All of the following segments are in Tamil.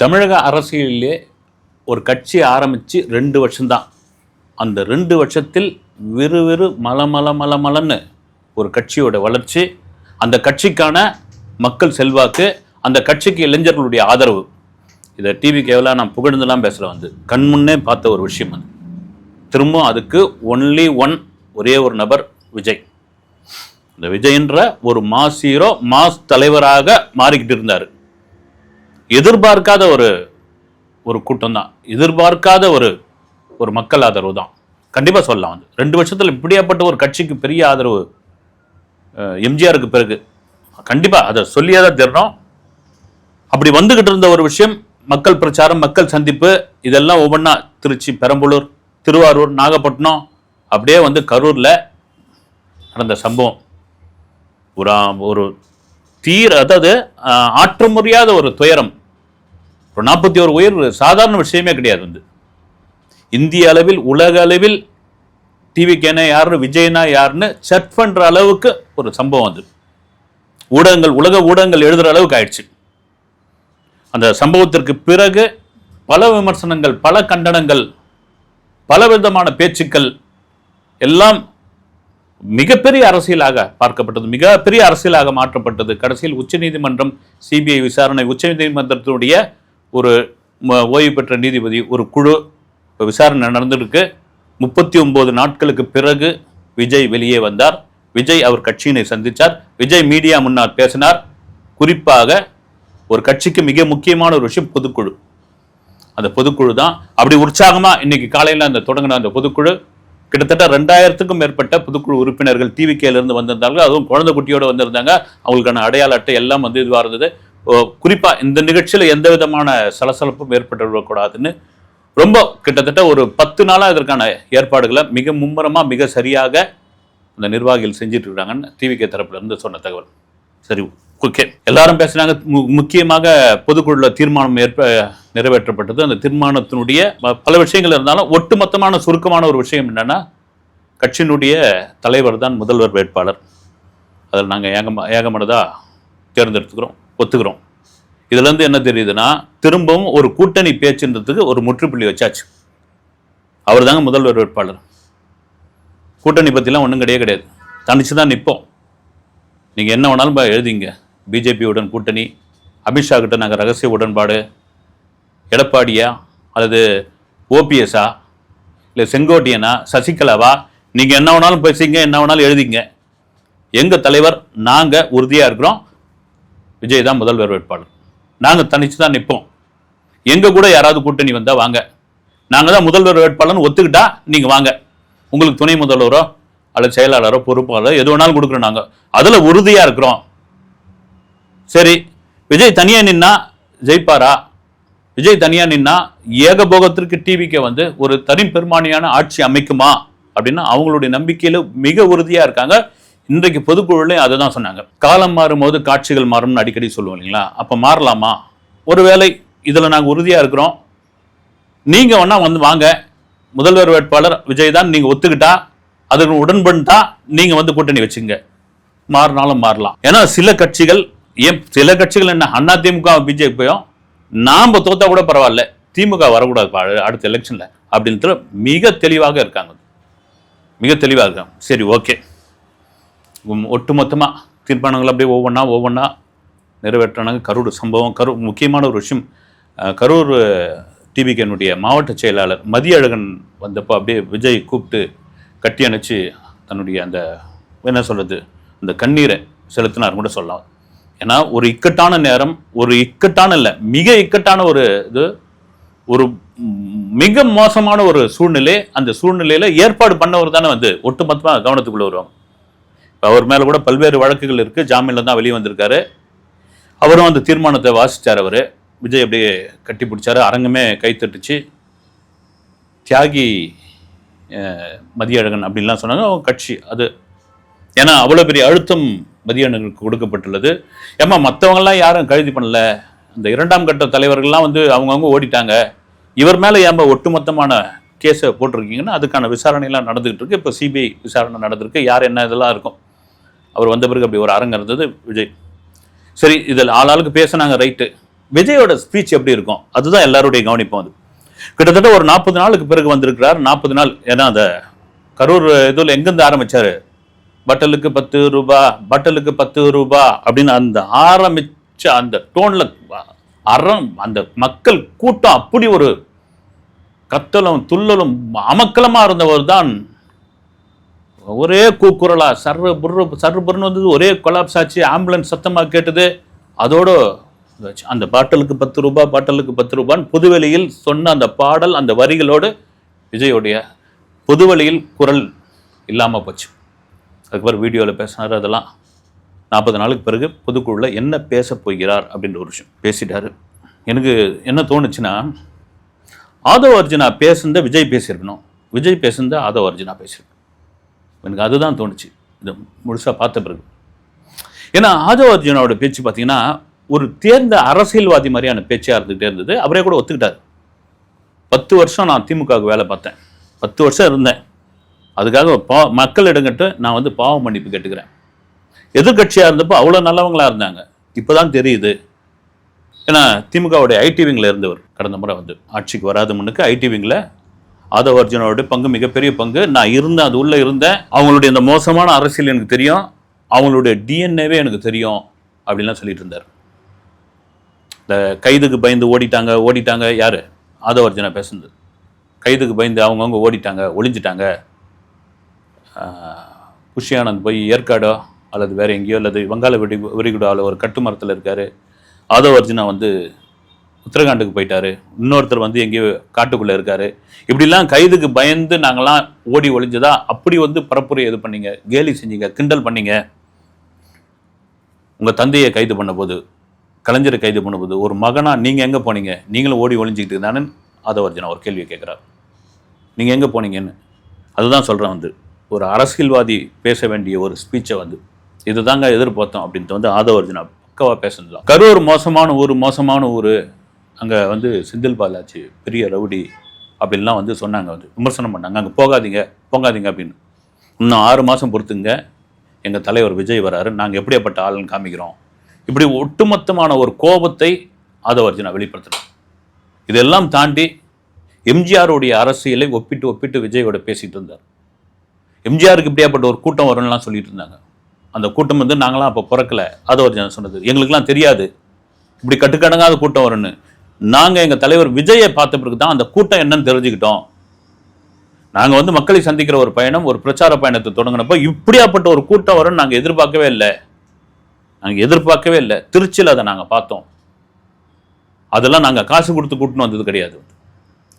தமிழக அரசியலிலே ஒரு கட்சி ஆரம்பித்து ரெண்டு வருஷம்தான். அந்த ரெண்டு வருஷத்தில் விறுவிறு மல மல மல மலன்னு ஒரு கட்சியோட வளர்ச்சி அந்த கட்சிக்கான மக்கள் செல்வாக்கு அந்த கட்சிக்கு இளைஞர்களுடைய ஆதரவு. இதை டிவி கேவலாக நான் புகழ்ந்துலாம் பேசல வந்து கண்முன்னே பார்த்த ஒரு விஷயம் அது. திரும்பவும் அதுக்கு ஒன்லி ஒன் ஒரே ஒரு நபர் விஜய். இந்த விஜய்ன்ற ஒரு மாஸ் ஹீரோ மாஸ் தலைவராக மாறிக்கிட்டு இருந்தார். எதிர்பார்க்காத ஒரு ஒரு கூட்டம் தான் எதிர்பார்க்காத ஒரு ஒரு மக்கள் ஆதரவு தான். கண்டிப்பாக சொல்லலாம் வந்து. ரெண்டு வருஷத்தில் இப்படியாப்பட்ட ஒரு கட்சிக்கு பெரிய ஆதரவு எம்ஜிஆருக்கு பிறகு. கண்டிப்பாக அதை சொல்லியே தான் தெரியும் அப்படி வந்துகிட்டு இருந்த ஒரு விஷயம் மக்கள் பிரச்சாரம் மக்கள் சந்திப்பு இதெல்லாம் ஒவ்வொன்றா திருச்சி பெரம்பலூர் திருவாரூர் நாகப்பட்டினம் அப்படியே வந்து கரூரில் நடந்த சம்பவம். ஒரு ஒரு தீர அதாவது ஆஹ், ஆற்ற முடியாத ஒரு துயரம். ஒரு நாற்பத்தி ஒரு உயிர் சாதாரண விஷயமே கிடையாது வந்து. இந்திய அளவில் உலக அளவில் டிவிக்கேனா யாருன்னு விஜயனா யாருன்னு செட் பண்ணுற அளவுக்கு ஒரு சம்பவம் அது. ஊடகங்கள் உலக ஊடகங்கள் எழுதுகிற அளவுக்கு ஆயிடுச்சு. அந்த சம்பவத்திற்கு பிறகு பல விமர்சனங்கள் பல கண்டனங்கள் பல விதமான பேச்சுக்கள் எல்லாம் மிகப்பெரிய அரசியலாக பார்க்கப்பட்டது மிகப்பெரிய அரசியலாக மாற்றப்பட்டது. கடைசியில் உச்சநீதிமன்றம் சிபிஐ விசாரணை உச்சநீதிமன்றத்தினுடைய ஒரு ம- ஓய்வு பெற்ற நீதிபதி ஒரு குழு இப்போ விசாரணை நடந்திருக்கு முப்பத்தி ஒம்பது நாட்களுக்கு பிறகு விஜய் வெளியே வந்தார். விஜய் அவர் கட்சியினை சந்தித்தார் விஜய் மீடியா முன்னால் பேசினார். குறிப்பாக ஒரு கட்சிக்கு மிக முக்கியமான ஒரு விஷயம் பொதுக்குழு. அந்த பொதுக்குழு தான். அப்படி உற்சாகமாக இன்னைக்கு காலையில் அந்த தொடங்கின அந்த பொதுக்குழு. கிட்டத்தட்ட ரெண்டாயிரத்துக்கும் மேற்பட்ட பொதுக்குழு உறுப்பினர்கள் டிவிகேலேருந்து வந்திருந்தாங்க அதுவும் குழந்தை குட்டியோடு வந்திருந்தாங்க. அவங்களுக்கான அடையாள அட்டை எல்லாம் வந்து இதுவாக இருந்தது. குறிப்பாக குறிப்பா இந்த நிகழ்ச்சியில எந்த விதமான சலசலப்பும் ஏற்பட்டுவிடக்கூடாதுன்னு ரொம்ப கிட்டத்தட்ட ஒரு பத்து நாளா இதற்கான ஏற்பாடுகளை மிக மும்முரமா மிக சரியாக அந்த நிர்வாகிகள் செஞ்சுட்டு இருக்காங்கன்னு டிவிகே தரப்புல இருந்து சொன்ன தகவல். சரி ஓகே. எல்லாரும் பேசுனாங்க. மு- முக்கியமாக பொதுக்குழுல தீர்மானம் ஏற்ப நிறைவேற்றப்பட்டது. அந்த தீர்மானத்தினுடைய பல விஷயங்கள் இருந்தாலும் ஒட்டுமொத்தமான சுருக்கமான ஒரு விஷயம் என்னன்னா கட்சியினுடைய தலைவர் தான் முதல்வர் வேட்பாளர். அதில் நாங்கள் ஏகமா ஏகமனதாக தேர்ந்தெடுத்துக்கிறோம் ஒத்துக்கிறோம். இதுலேருந்து என்ன தெரியுதுன்னா திரும்பவும் ஒரு கூட்டணி பேச்சுன்றதுக்கு ஒரு முற்றுப்புள்ளி வச்சாச்சு. அவர் தாங்க முதல்வர் வேட்பாளர். கூட்டணி பற்றிலாம் ஒன்றும் கிடையவே கிடையாது. தனிச்சு தான் நிற்போம் நீங்கள் என்ன வேணாலும் எழுதிங்க. பிஜேபியுடன் கூட்டணி அமித்ஷா கிட்ட நாங்கள் ரகசிய உடன்பாடு எடப்பாடியா அல்லது ஓபிஎஸ்ஸா இல்லை செங்கோட்டியனா சசிகலாவா நீங்கள் என்ன வேணாலும் பேசிங்க என்ன வேணாலும் எழுதிங்க. எங்கள் தலைவர் நாங்கள் உறுதியாக இருக்கிறோம். விஜய் தான் முதல்வர் வேட்பாளர். நாங்கள் தனிச்சு தான் நிற்போம் எங்கள் கூட யாராவது கூட்டணி வந்தால் வாங்க. நாங்கள் தான் முதல்வர் வேட்பாளர்னு ஒத்துக்கிட்டா நீங்கள் வாங்க. உங்களுக்கு துணை முதல்வரோ அல்லது செயலாளரோ பொறுப்பாளரோ எது வேணாலும் கொடுக்குறோம் நாங்கள் அதில் உறுதியாக இருக்கிறோம். சரி விஜய் தனியாக நின்னா ஜெயிப்பாரா? விஜய் தனியாக நின்னா ஏகபோகத்திற்கு டிவிக்கு வந்து ஒரு தனி பெருமானியான ஆட்சி அமைக்குமா? அப்படின்னா அவங்களுடைய நம்பிக்கையில் மிக உறுதியாக இருக்காங்க. இன்றைக்கு பொதுக்குழுலையும் அதை தான் சொன்னாங்க. காலம் மாறும்போது காட்சிகள் மாறும்னு அடிக்கடி சொல்லுவோம் இல்லைங்களா? அப்போ மாறலாமா? ஒருவேளை இதில் நாங்கள் உறுதியாக இருக்கிறோம். நீங்கள் வேணா வந்து வாங்க. முதல்வர் வேட்பாளர் விஜய் தான் நீங்கள் ஒத்துக்கிட்டா அதுக்கு உடன்பட்டா நீங்கள் வந்து கூட்டணி வச்சுங்க. மாறினாலும் மாறலாம். ஏன்னா சில கட்சிகள் ஏன் சில கட்சிகள் என்ன அண்ணா திமுக பிஜேபியும் நாம் தோத்தா கூட பரவாயில்ல. திமுக வரக்கூடாது பா, அடுத்த எலெக்ஷனில் அப்படின்ட்டு மிக தெளிவாக இருக்காங்க. மிக தெளிவாக இருக்காங்க. சரி ஓகே. ஒட்டுமொத்தமாக தீர்மானங்கள் அப்படியே ஒவ்வொன்றா ஒவ்வொன்றா நிறைவேற்றினாங்க கரூர் சம்பவம் கரூர் முக்கியமான ஒரு விஷயம். கரூர் டிபிகேனுடைய மாவட்ட செயலாளர் மதியழகன் வந்தப்போ அப்படியே விஜய் கூப்பிட்டு கட்டி அணைச்சி தன்னுடைய அந்த என்ன சொல்கிறது அந்த கண்ணீரை செலுத்தினார் கூட சொல்லலாம். ஏன்னா ஒரு இக்கட்டான நேரம் ஒரு இக்கட்டான இல்லை மிக இக்கட்டான ஒரு இது ஒரு மிக மோசமான ஒரு சூழ்நிலை அந்த சூழ்நிலையில் ஏற்பாடு பண்ணவர் தானே வந்து ஒட்டுமொத்தமாக கவனத்துக்குள்ளே வருவாங்க. அவர் மேலே கூட பல்வேறு வழக்குகள் இருக்குது ஜாமீனில் தான் வெளியே வந்திருக்காரு. அவரும் அந்த தீர்மானத்தை வாசிச்சார் அவர். விஜய் அப்படியே கட்டி பிடிச்சாரு. அரங்கமே கைத்தட்டுச்சு தியாகி மதியழகன் அப்படின்லாம் சொன்னாங்க. அவங்க கட்சி அது. ஏன்னா அவ்வளோ பெரிய அழுத்தம் மதியழகனுக்கு கொடுக்கப்பட்டுள்ளது. ஏமா மற்றவங்கெல்லாம் யாரும் கழுதி பண்ணல. இந்த இரண்டாம் கட்ட தலைவர்கள்லாம் வந்து அவங்கவுங்க ஓடிட்டாங்க. இவர் மேலே ஏன்பா ஒட்டுமொத்தமான கேஸை போட்டிருக்கீங்கன்னா அதுக்கான விசாரணையெல்லாம் நடந்துகிட்டு இருக்கு. இப்போ சிபிஐ விசாரணை நடந்திருக்கு. யார் என்ன இதெல்லாம் இருக்கும். அவர் வந்த பிறகு அப்படி ஒரு அரங்கம் இருந்தது. விஜய். சரி இதில் ஆளாளுக்கு பேசினாங்க ரைட்டு விஜயோட ஸ்பீச் எப்படி இருக்கும்? அதுதான் எல்லாருடைய கவனிப்பும் அது. கிட்டத்தட்ட ஒரு நாற்பது நாளுக்கு பிறகு வந்திருக்கிறார். நாற்பது நாள் ஏன்னா அந்த கரூர் இதில் எங்கேருந்து ஆரம்பித்தார் பட்டலுக்கு பத்து ரூபா பட்டலுக்கு பத்து ரூபா அப்படின்னு அந்த ஆரம்பித்த அந்த டோனில் அறம் அந்த மக்கள் கூட்டம் அப்படி ஒரு கத்தலும் துள்ளலும் அமக்கலமாக இருந்தவர் தான் ஒரே கூக்குரலா சர்ரு புர்ரு சர்ரு புர்னு வந்தது ஒரே கொலாப்ஸ் ஆச்சு ஆம்புலன்ஸ் சத்தமாக கேட்டது. அதோட அந்த பாட்டலுக்கு பத்து ரூபா பாட்டலுக்கு பத்து ரூபான்னு புதுவெளியில் சொன்ன அந்த பாடல் அந்த வரிகளோடு விஜயோடைய புதுவெளியில் குரல் இல்லாமல் போச்சு. அதுக்கப்புறம் வீடியோவில் பேசினார் அதெல்லாம் நாற்பது நாளுக்கு பிறகு புதுக்குழுவில் என்ன பேச போகிறார் அப்படின்ற ஒரு விஷயம் பேசிட்டாரு. எனக்கு என்ன தோணுச்சுன்னா ஆதவ அர்ஜுனா பேசுனத விஜய் பேசியிருக்கணும். விஜய் பேசுனத ஆதவ அர்ஜுனா பேசியிருக்கணும். எனக்கு அதுதான் தோணுச்சு. இது முழுசாக பார்த்த பிறகு. ஏன்னா ஆதவ அர்ஜுனாவோட பேச்சு பார்த்தீங்கன்னா ஒரு தேர்ந்த அரசியல்வாதி மாதிரியான பேச்சாக இருந்துகிட்டே இருந்தது. அவரே கூட ஒத்துக்கிட்டார். பத்து வருஷம் நான் திமுகவுக்கு வேலை பார்த்தேன். பத்து வருஷம் இருந்தேன். அதுக்காக பா மக்களிடங்கிட்ட நான் வந்து பாவ மன்னிப்பு கேட்டுக்கிறேன். எதிர்கட்சியாக இருந்தப்போ அவ்வளோ நல்லவங்களாக இருந்தாங்க. இப்போ தான் தெரியுது. ஏன்னா திமுகவுடைய ஐடி விங்கில் இருந்தவர் கடந்த முறை வந்து ஆட்சிக்கு வராத முன்னுக்கு ஐடி விங்கில் ஆதவ அர்ஜுனோட பங்கு மிகப்பெரிய பங்கு. நான் இருந்தேன் அது உள்ளே இருந்தேன். அவங்களுடைய இந்த மோசமான அரசியல் எனக்கு தெரியும். அவங்களுடைய டிஎன்ஏவே எனக்கு தெரியும் அப்படின்லாம் சொல்லிட்டு இருந்தார். இந்த கைதுக்கு பயந்து ஓடிட்டாங்க ஓடிட்டாங்க. யார்? ஆதவ அர்ஜுனா பேசுனது. கைதுக்கு பயந்து அவங்கவுங்க ஓடிட்டாங்க ஒளிஞ்சிட்டாங்க. ஆஹ், போய் ஏற்காடோ அல்லது வேறு எங்கேயோ அல்லது வங்காள வெடி விரிகுடாவில் ஒரு கட்டுமரத்தில் இருக்கார். ஆதவ அர்ஜுனா வந்து உத்தரகாண்டுக்கு போயிட்டாரு. இன்னொருத்தர் வந்து எங்கேயோ காட்டுக்குள்ளே இருக்காரு. இப்படிலாம் கைதுக்கு பயந்து நாங்களாம் ஓடி ஒளிஞ்சதா? அப்படி வந்து பரப்புரை இது பண்ணீங்க? கேலி செஞ்சீங்க கிண்டல் பண்ணீங்க? உங்கள் தந்தையை கைது பண்ணும்போது கலைஞரை கைது பண்ணும்போது ஒரு மகனாக நீங்கள் எங்கே போனீங்க? நீங்களும் ஓடி ஒளிஞ்சிக்கிட்டு இருந்தானு ஆதவர்ஜனா ஒரு கேள்வியை கேட்குறாரு. நீங்கள் எங்கே போனீங்கன்னு? அதுதான் சொல்கிறேன் வந்து. ஒரு அரசியல்வாதி பேச வேண்டிய ஒரு ஸ்பீச்சை வந்து இதுதாங்க எதிர்பார்த்தோம் அப்படின்ட்டு வந்து ஆதவர்ஜனா பக்கவாக பேசுனதுலாம் கரூர் மோசமான ஊர் மோசமான ஊர். அங்கே வந்து செந்தில் பாலாஜி பெரிய ரவுடி அப்படின்லாம் வந்து சொன்னாங்க வந்து விமர்சனம் பண்ணாங்க. அங்கே போகாதீங்க போகாதீங்க அப்படின்னு. இன்னும் ஆறு மாதம் பொறுத்துங்க. எங்கள் தலைவர் விஜய் வராரு. நாங்கள் எப்படியாப்பட்ட ஆளுன்னு காமிக்கிறோம். இப்படி ஒட்டுமொத்தமான ஒரு கோபத்தை ஆதவர்ஜினா வெளிப்படுத்துகிறேன் இதெல்லாம் தாண்டி எம்ஜிஆருடைய அரசியலை ஒப்பிட்டு ஒப்பிட்டு விஜயோட பேசிகிட்டு இருந்தார். எம்ஜிஆருக்கு இப்படியாப்பட்ட ஒரு கூட்டம் வரும்லாம் சொல்லிட்டு இருந்தாங்க. அந்த கூட்டம் வந்து நாங்களாம் அப்போ பிறக்கலை. ஆதவர்ஜினா சொன்னது எங்களுக்கெல்லாம் தெரியாது. இப்படி கட்டுக்கடங்காத கூட்டம் வரும்னு. நாங்கள் எங்கள் தலைவர் விஜயை பார்த்த பிறகு தான் அந்த கூட்டம் என்னன்னு தெரிஞ்சுக்கிட்டோம். நாங்கள் வந்து மக்களை சந்திக்கிற ஒரு பயணம் ஒரு பிரச்சார பயணத்தை தொடங்கினப்போ இப்படியாப்பட்ட ஒரு கூட்டம் வரும்னு நாங்கள் எதிர்பார்க்கவே இல்லை. நாங்கள் எதிர்பார்க்கவே இல்லை. திருச்சியில் அதை நாங்கள் பார்த்தோம். அதெல்லாம் நாங்கள் காசு கொடுத்து கூட்டின்னு வந்தது கிடையாது.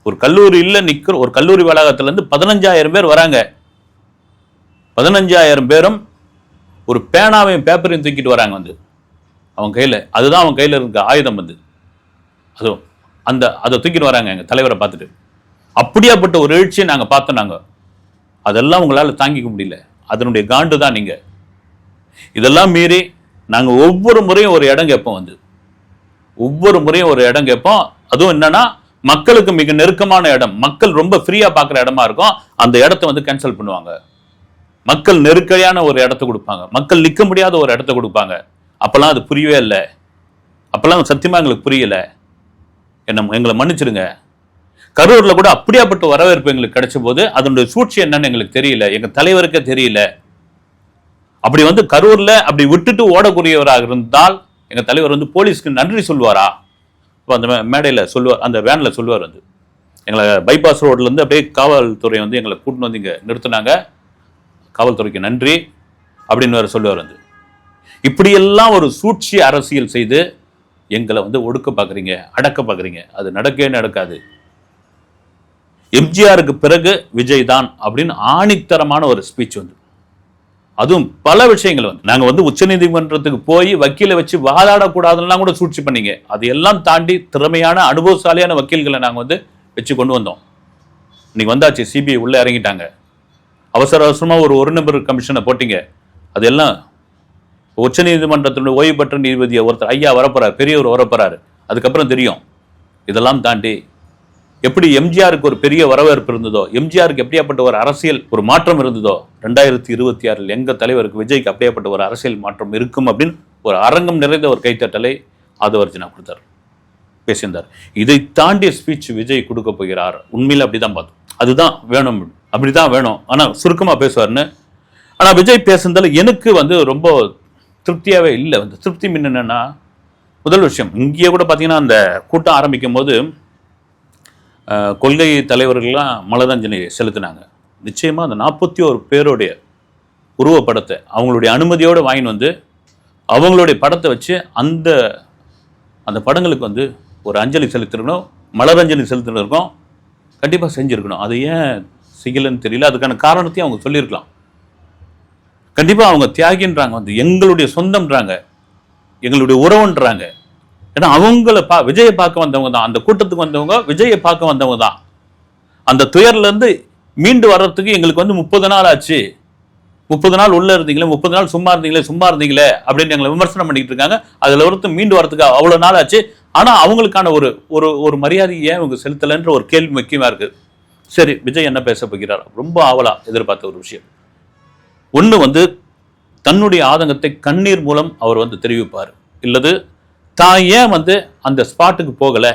ஒரு கல்லூரியில் நிற்கிற ஒரு கல்லூரி வளாகத்துலேருந்து பதினஞ்சாயிரம் பேர் வராங்க. பதினஞ்சாயிரம் பேரும் ஒரு பேனாவையும் பேப்பரையும் தூக்கிட்டு வராங்க வந்து. அவன் கையில் அதுதான் அவன் கையில் இருக்க ஆயுதம் வந்து. அதுவும் அந்த அதை தூக்கிட்டு வராங்க எங்கள் தலைவரை பார்த்துட்டு. அப்படியாப்பட்ட ஒரு எழுச்சியை நாங்கள் பார்த்தோம் நாங்கள் அதெல்லாம் உங்களால் தாங்கிக்க முடியல. அதனுடைய காண்டு தான் நீங்கள் இதெல்லாம் மீறி நாங்கள் ஒவ்வொரு முறையும் ஒரு இடம் கேட்போம் வந்து. ஒவ்வொரு முறையும் ஒரு இடம் கேட்போம். அதுவும் என்னன்னா மக்களுக்கு மிக நெருக்கமான இடம். மக்கள் ரொம்ப ஃப்ரீயாக பார்க்குற இடமா இருக்கும். அந்த இடத்த வந்து கேன்சல் பண்ணுவாங்க. மக்கள் நெருக்கடியான ஒரு இடத்த கொடுப்பாங்க. மக்கள் நிற்க முடியாத ஒரு இடத்த கொடுப்பாங்க. அப்போல்லாம் அது புரியவே இல்லை. அப்போல்லாம் சத்தியமாக எங்களுக்கு புரியல. என்ன எங்களை மன்னிச்சிடுங்க. கரூரில் கூட அப்படியாப்பட்ட வரவேற்பு எங்களுக்கு கிடைச்ச போது அதனுடைய சூழ்ச்சி என்னன்னு எங்களுக்கு தெரியல எங்கள் தலைவருக்கே தெரியல. அப்படி வந்து கரூரில் அப்படி விட்டுட்டு ஓடக்கூடியவராக இருந்தால் எங்கள் தலைவர் வந்து போலீஸ்க்கு நன்றி சொல்வாரா இப்போ அந்த மேடையில் சொல்லுவார் அந்த வேனில் சொல்லுவார் வந்து. எங்களை பைபாஸ் ரோட்லேருந்து அப்படியே காவல்துறை வந்து எங்களை கூட்டின்னு வந்து இங்கே நிறுத்தினாங்க. காவல்துறைக்கு நன்றி அப்படின்னு வேற சொல்லுவார் வந்து. இப்படியெல்லாம் ஒரு சூழ்ச்சி அரசியல் செய்து எங்களை வந்து ஒடுக்க பார்க்குறீங்க அடக்க பார்க்குறீங்க. அது நடக்கவே நடக்காது. எம்ஜிஆருக்கு பிறகு விஜய் தான் அப்படின்னு ஆணித்தரமான ஒரு ஸ்பீச் வந்து. அதுவும் பல விஷயங்கள் வந்து. நாங்கள் வந்து உச்சநீதிமன்றத்துக்கு போய் வக்கீலை வச்சு வாதாடக்கூடாதுலாம் கூட சூழ்ச்சி பண்ணீங்க. அதையெல்லாம் தாண்டி திறமையான அனுபவசாலியான வக்கீல்களை நாங்கள் வந்து வச்சு கொண்டு வந்தோம். இன்னைக்கு வந்தாச்சு சிபிஐ உள்ளே இறங்கிட்டாங்க. அவசர அவசரமாக ஒரு ஒரு நம்பர் கமிஷனை போட்டிங்க. அதெல்லாம் உச்சநீதிமன்றத்தினுடைய ஓய்வு பெற்ற நீதிபதி ஒருத்தர் ஐயா வரப்போறாரு பெரியவர் வரப்போறாரு. அதுக்கப்புறம் தெரியும். இதெல்லாம் தாண்டி எப்படி எம்ஜிஆருக்கு ஒரு பெரிய வரவேற்பு இருந்ததோ எம்ஜிஆருக்கு எப்படியாப்பட்ட ஒரு அரசியல் ஒரு மாற்றம் இருந்ததோ ரெண்டாயிரத்தி இருபத்தி ஆறில் எங்கள் தலைவருக்கு விஜய்க்கு அப்படியாப்பட்ட ஒரு அரசியல் மாற்றம் இருக்கும் அப்படின்னு ஒரு அரங்கம் நிறைந்த ஒரு கைத்தட்டலை ஆதவர்ஜினா கொடுத்தார். பேசியிருந்தார். இதை தாண்டிய ஸ்பீச் விஜய் கொடுக்க போகிறார். உண்மையில் அப்படிதான் பார்த்தோம் அதுதான் வேணும். அப்படி தான் வேணும். ஆனால் சுருக்கமாக பேசுவார்னு. ஆனால் விஜய் பேசுனதில் எனக்கு வந்து ரொம்ப திருப்தியாகவே இல்லை. வந்து திருப்தி மின் என்னென்னா முதல் விஷயம் இங்கேயே கூட பார்த்தீங்கன்னா அந்த கூட்டம் ஆரம்பிக்கும் போது கொள்கை தலைவர்கள்லாம் மலரஞ்சலி செலுத்தினாங்க. நிச்சயமாக அந்த நாற்பத்தி ஒரு பேருடைய உருவப்படத்தை அவங்களுடைய அனுமதியோடு வாங்கின்னு வந்து அவங்களுடைய படத்தை வச்சு அந்த அந்த படங்களுக்கு வந்து ஒரு அஞ்சலி செலுத்திருக்கணும் மலரஞ்சலி செலுத்திருக்கோம். கண்டிப்பாக செஞ்சுருக்கணும். அது ஏன் செய்யலைன்னு தெரியல. அதுக்கான காரணத்தையும் அவங்க சொல்லியிருக்கலாம். கண்டிப்பாக அவங்க தியாகின்றாங்க வந்து எங்களுடைய சொந்தம்ன்றாங்க எங்களுடைய உறவுன்றாங்க. ஏன்னா அவங்கள பா விஜயை பார்க்க வந்தவங்க தான். அந்த கூட்டத்துக்கு வந்தவங்க விஜயை பார்க்க வந்தவங்க தான். அந்த துயர்லேருந்து மீண்டு வர்றதுக்கு எங்களுக்கு வந்து முப்பது நாள் ஆச்சு. முப்பது நாள் உள்ள இருந்தீங்களே முப்பது நாள் சும்மா இருந்தீங்களே சும்மா இருந்தீங்களே அப்படின்னு எங்களை விமர்சனம் பண்ணிட்டு இருக்காங்க. அதில் ஒருத்தர் மீண்டு வரதுக்கு அவ்வளோ நாள் ஆச்சு. ஆனால் அவங்களுக்கான ஒரு ஒரு ஒரு மரியாதையை ஏன் இவங்க செலுத்தலைன்ற ஒரு கேள்வி முக்கியமாக இருக்குது சரி விஜய் என்ன பேச போகிறார்? ரொம்ப ஆவலா எதிர்பார்த்த ஒரு விஷயம். ஒன்று வந்து தன்னுடைய ஆதங்கத்தை கண்ணீர் மூலம் அவர் வந்து தெரிவிப்பார். இல்லது தான் ஏன் வந்து அந்த ஸ்பாட்டுக்கு போகலை?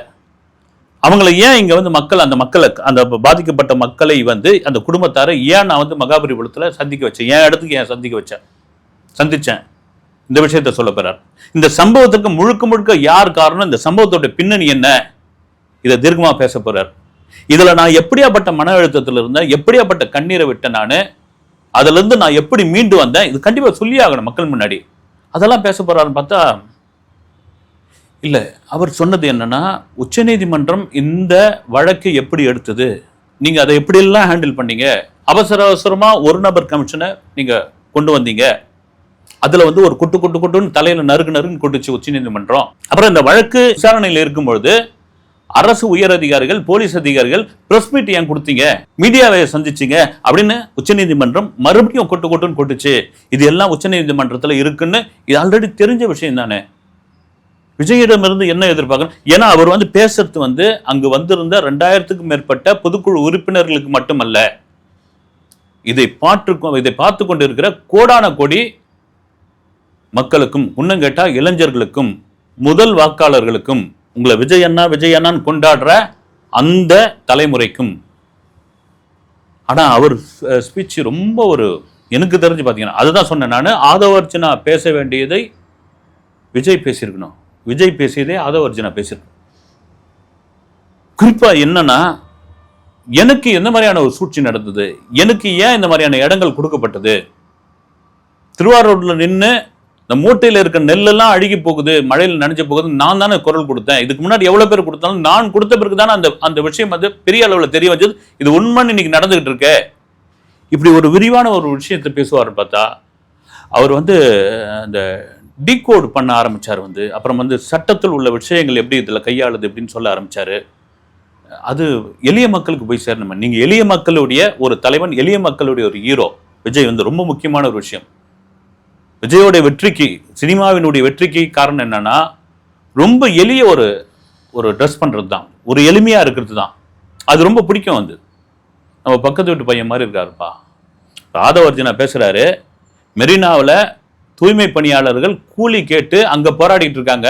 அவங்கள ஏன் இங்கே வந்து மக்கள் அந்த மக்களை அந்த பாதிக்கப்பட்ட மக்களை வந்து அந்த குடும்பத்தாரை ஏன் நான் வந்து மகாபலிபுரத்தில் சந்திக்க வச்சேன்? என் இடத்துக்கு ஏன் சந்திக்க வச்சேன்? சந்தித்தேன் இந்த விஷயத்த சொல்ல போகிறார் இந்த சம்பவத்துக்கு முழுக்க முழுக்க யார் காரணம்? இந்த சம்பவத்தோட பின்னணி என்ன? இதை தீர்க்கமாக பேச போகிறார் இதில் நான் எப்படியாப்பட்ட மன அழுத்தத்தில் இருந்தேன் எப்படியாப்பட்ட கண்ணீரை விட்டேன் நான்? அதுல இருந்து நான் எப்படி மீண்டு வந்தேன் இது கண்டிப்பா சொல்லி ஆகணும் மக்கள் முன்னாடி. அதெல்லாம் பேச போறாருன்னு பார்த்தா இல்லை அவர் சொன்னது என்னன்னா உச்சநீதிமன்றம் இந்த வழக்கை எப்படி எடுத்தது? நீங்க அதை எப்படியெல்லாம் ஹேண்டில் பண்ணீங்க? அவசர அவசரமா ஒரு நபர் கமிஷனை நீங்க கொண்டு வந்தீங்க. அதுல வந்து ஒரு குட்டு குட்டு குட்டுன்னு தலையில நறுக்கு நறுக்குன்னு கொட்டுச்சு உச்சநீதிமன்றம். அப்புறம் இந்த வழக்கு விசாரணையில் இருக்கும் பொழுது அரசு உயர் அதிகாரிகள் போலீஸ் அதிகாரிகள் பிரஸ் மீட் ஏன் கொடுத்தீங்க? மீடியாவை சந்திச்சீங்க அப்படின்னு உச்சநீதிமன்றம் மறுபடியும் கொட்டு கொட்டுன்னு கொட்டுச்சு இது எல்லாம் உச்சநீதிமன்றத்தில் இருக்குன்னு இது ஆல்ரெடி தெரிஞ்ச விஷயம் தானே. விஜயிடமிருந்து என்ன எதிர்பார்க்கணும்? ஏன்னா அவர் வந்து பேசுறது வந்து அங்கு வந்திருந்த ரெண்டாயிரத்துக்கும் மேற்பட்ட பொதுக்குழு உறுப்பினர்களுக்கு மட்டுமல்ல. இதை பாட்டு இதை பார்த்து கொண்டிருக்கிற கோடான கோடி மக்களுக்கும் இன்னும் கேட்டால் இளைஞர்களுக்கும் முதல் வாக்காளர்களுக்கும் உங்களை விஜய் அண்ணா விஜய் அண்ணான்னு கொண்டாடுற அந்த தலைமுறைக்கும். ஆனா அவர் ஸ்பீச் ரொம்ப ஒரு எனக்கு தெரிஞ்சு பார்த்தீங்கன்னா அதுதான் சொன்னேன் நான் ஆதவர்ஜனா பேச வேண்டியதை விஜய் பேசியிருக்கணும். விஜய் பேசியதே ஆதவர்ஜனா பேசியிருக்கணும். குறிப்பா என்னன்னா எனக்கு எந்த மாதிரியான ஒரு சூழ்ச்சி நடந்தது? எனக்கு ஏன் இந்த மாதிரியான இடங்கள் கொடுக்கப்பட்டது? திருவாரூரில் நின்று இந்த மூட்டையில் இருக்க நெல்லெல்லாம் அழுகி போகுது மழையில் நினைஞ்சு போகுது. நான் தானே குரல் கொடுத்தேன். இதுக்கு முன்னாடி எவ்வளோ பேர் கொடுத்தாலும் நான் கொடுத்த பிறகு தானே அந்த அந்த விஷயம் வந்து பெரிய அளவில் தெரிய வச்சது இது உண்மைன்னு இன்னைக்கு நடந்துகிட்டு இருக்கே. இப்படி ஒரு விரிவான ஒரு விஷயத்தை பேசுவார் பார்த்தா அவர் வந்து அந்த டீகோட் பண்ண ஆரம்பித்தார் வந்து. அப்புறம் வந்து சட்டத்தில் உள்ள விஷயங்கள் எப்படி இதில் கையாளுது அப்படின்னு சொல்ல ஆரம்பிச்சாரு. அது எளிய மக்களுக்கு போய் சேரணுமே. நீங்கள் எளிய மக்களுடைய ஒரு தலைவன் எளிய மக்களுடைய ஒரு ஹீரோ விஜய் வந்து ரொம்ப முக்கியமான ஒரு விஷயம். விஜயோடைய வெற்றிக்கு சினிமாவினுடைய வெற்றிக்கு காரணம் என்னன்னா ரொம்ப எளிய ஒரு ஒரு ட்ரெஸ் பண்ணுறது தான் ஒரு எளிமையாக இருக்கிறது தான் அது ரொம்ப பிடிக்கும் வந்து. நம்ம பக்கத்து வீட்டு பையன் மாதிரி இருக்காருப்பா. ராதவர்ஜனா பேசுகிறாரு மெரினாவில் தூய்மை பணியாளர்கள் கூலி கேட்டு அங்கே போராடிட்டு இருக்காங்க.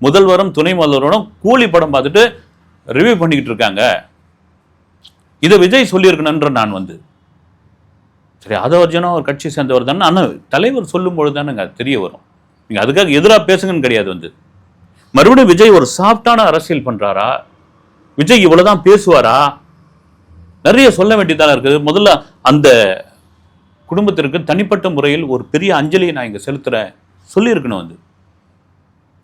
முதல்வரும் துணை முதல்வரும் கூலி படம் பார்த்துட்டு ரிவ்யூ பண்ணிக்கிட்டு இருக்காங்க. இதை விஜய் சொல்லியிருக்கணுன்ற நான் வந்து. சரி ஆதவர்ஜனா ஒரு கட்சி சேர்ந்தவர் தானே. ஆனால் தலைவர் சொல்லும் பொழுது தானேங்க தெரிய வரும். நீங்கள் அதுக்காக எதிராக பேசுங்கன்னு கிடையாது வந்து. மறுபடியும் விஜய் ஒரு சாஃப்டான அரசியல் பண்ணுறாரா விஜய் இவ்வளோதான் பேசுவாரா? நிறைய சொல்ல வேண்டியதான இருக்குது. முதல்ல அந்த குடும்பத்திற்கு தனிப்பட்ட முறையில் ஒரு பெரிய அஞ்சலியை நான் இங்கே செலுத்துகிறேன் சொல்லியிருக்கணும் வந்து.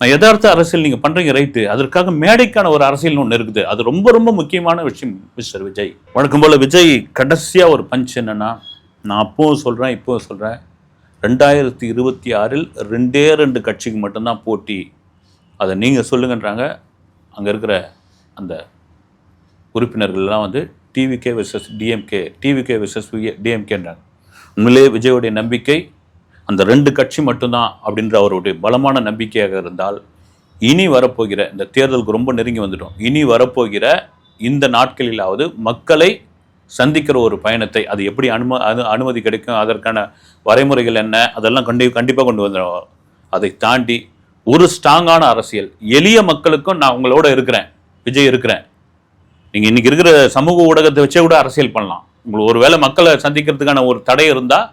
நான் யதார்த்த அரசியல் நீங்கள் பண்ணுறீங்க ரைட்டு. அதற்காக மேடைக்கான ஒரு அரசியல் ஒன்று இருக்குது. அது ரொம்ப ரொம்ப முக்கியமான விஷயம் மிஸ்டர் விஜய். வழக்கம் போல் விஜய் கடைசியாக ஒரு பஞ்ச் என்னென்னா நான் அப்போவும் சொல்கிறேன் இப்போவும் சொல்கிறேன் ரெண்டாயிரத்தி இருபத்தி ஆறில் ரெண்டே ரெண்டு கட்சிக்கு மட்டும்தான் போட்டி. அதை நீங்கள் சொல்லுங்கன்றாங்க. அங்கே இருக்கிற அந்த உறுப்பினர்கள்லாம் வந்து TVK versus DMK TVK versus டிஎம்கேன்றாங்க உண்மையிலே விஜயோடைய நம்பிக்கை அந்த ரெண்டு கட்சி மட்டும்தான் அப்படின்ற அவருடைய பலமான நம்பிக்கையாக இருந்தால் இனி வரப்போகிற இந்த தேர்தலுக்கு ரொம்ப நெருங்கி வந்துட்டோம். இனி வரப்போகிற இந்த நாட்களிலாவது மக்களை சந்திக்கிற ஒரு பயணத்தை அது எப்படி அனும அனு அனுமதி கிடைக்கும் அதற்கான வரைமுறைகள் என்ன அதெல்லாம் கண்டி கண்டிப்பாக கொண்டு வந்துடும் அதை தாண்டி ஒரு ஸ்ட்ராங்கான அரசியல். எளிய மக்களுக்கும் நான் உங்களோட இருக்கிறேன் விஜய் இருக்கிறேன். நீங்கள் இன்றைக்கி இருக்கிற சமூக ஊடகத்தை வச்சே கூட அரசியல் பண்ணலாம். உங்களுக்கு ஒருவேளை மக்களை சந்திக்கிறதுக்கான ஒரு தடை இருந்தால்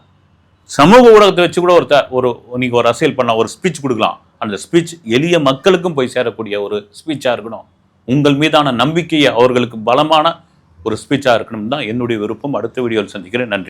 சமூக ஊடகத்தை வச்சு கூட ஒரு த ஒரு நீங்கள் ஒரு அரசியல் பண்ணலாம் ஒரு ஸ்பீச் கொடுக்கலாம். அந்த ஸ்பீச் எளிய மக்களுக்கும் போய் சேரக்கூடிய ஒரு ஸ்பீச்சாக இருக்கணும். உங்கள் மீதான நம்பிக்கையை அவர்களுக்கு பலமான ஒரு ஸ்பீச்சா இருக்கணும் தான் என்னுடைய விருப்பம். அடுத்த வீடியோவில் சந்திக்கிறேன். நன்றி.